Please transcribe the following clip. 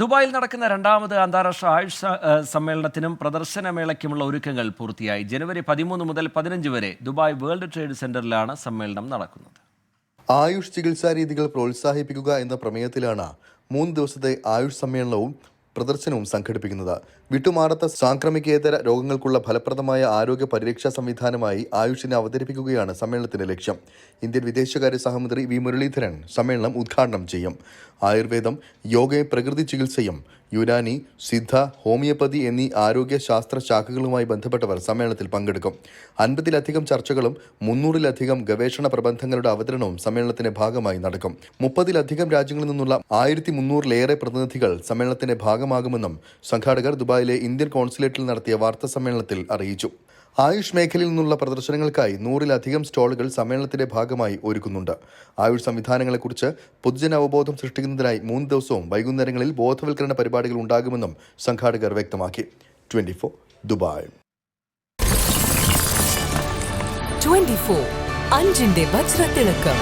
ദുബായിൽ നടക്കുന്ന രണ്ടാമത് അന്താരാഷ്ട്ര ആയുഷ് സമ്മേളനത്തിനും പ്രദർശന സമ്മേളനത്തിനും പ്രദർശനമേളയ്ക്കുമുള്ള ഒരുക്കങ്ങൾ പൂർത്തിയായി. ജനുവരി പതിമൂന്ന് മുതൽ പതിനഞ്ച് വരെ ദുബായ് വേൾഡ് ട്രേഡ് സെന്ററിലാണ് സമ്മേളനം നടക്കുന്നത്. ആയുഷ് ചികിത്സാ രീതികൾ പ്രോത്സാഹിപ്പിക്കുക എന്ന പ്രമേയത്തിലാണ് മൂന്ന് ദിവസത്തെ ആയുഷ് സമ്മേളനവും പ്രദർശനവും സംഘടിപ്പിക്കുന്നത്. വിട്ടുമാറാത്ത സാംക്രമികേതര രോഗങ്ങൾക്കുള്ള ഫലപ്രദമായ ആരോഗ്യ പരിരക്ഷാ സംവിധാനമായി ആയുഷിനെ അവതരിപ്പിക്കുകയാണ് സമ്മേളനത്തിന്റെ ലക്ഷ്യം. ഇന്ത്യൻ വിദേശകാര്യ സഹമന്ത്രി വി മുരളീധരൻ സമ്മേളനം ഉദ്ഘാടനം ചെയ്യും. ആയുർവേദം യോഗയും പ്രകൃതി ചികിത്സയും യുനാനി സിദ്ധ ഹോമിയോപ്പതി എന്നീ ആരോഗ്യ ശാസ്ത്ര ശാഖകളുമായി ബന്ധപ്പെട്ടവർ സമ്മേളനത്തിൽ പങ്കെടുക്കും. അൻപതിലധികം ചർച്ചകളും മുന്നൂറിലധികം ഗവേഷണ പ്രബന്ധങ്ങളുടെ അവതരണവും സമ്മേളനത്തിന്റെ ഭാഗമായി നടക്കും. മുപ്പതിലധികം രാജ്യങ്ങളിൽ നിന്നുള്ള ആയിരത്തി മുന്നൂറിലേറെ പ്രതിനിധികൾ സമ്മേളനത്തിന്റെ ഭാഗമാകുമെന്നും സംഘാടകർ ദുബായിലെ ഇന്ത്യൻ കോൺസുലേറ്റിൽ നടത്തിയ വാർത്താ സമ്മേളനത്തിൽ അറിയിച്ചു. ആയുഷ് മേഖലയിൽ നിന്നുള്ള പ്രദർശനങ്ങൾക്കായി നൂറിലധികം സ്റ്റാളുകൾ സമ്മേളനത്തിന്റെ ഭാഗമായി ഒരുക്കുന്നുണ്ട്. ആയുഷ് സംവിധാനങ്ങളെക്കുറിച്ച് പൊതുജന അവബോധം സൃഷ്ടിക്കുന്നതിനായി മൂന്ന് ദിവസവും വൈകുന്നേരങ്ങളിൽ ബോധവൽക്കരണ പരിപാടികൾ ഉണ്ടാകുമെന്നും സംഘാടകർ വ്യക്തമാക്കി. Twenty four Dubai. 24 അഞ്ചിന്റെ വജ്രത്തിളക്കം.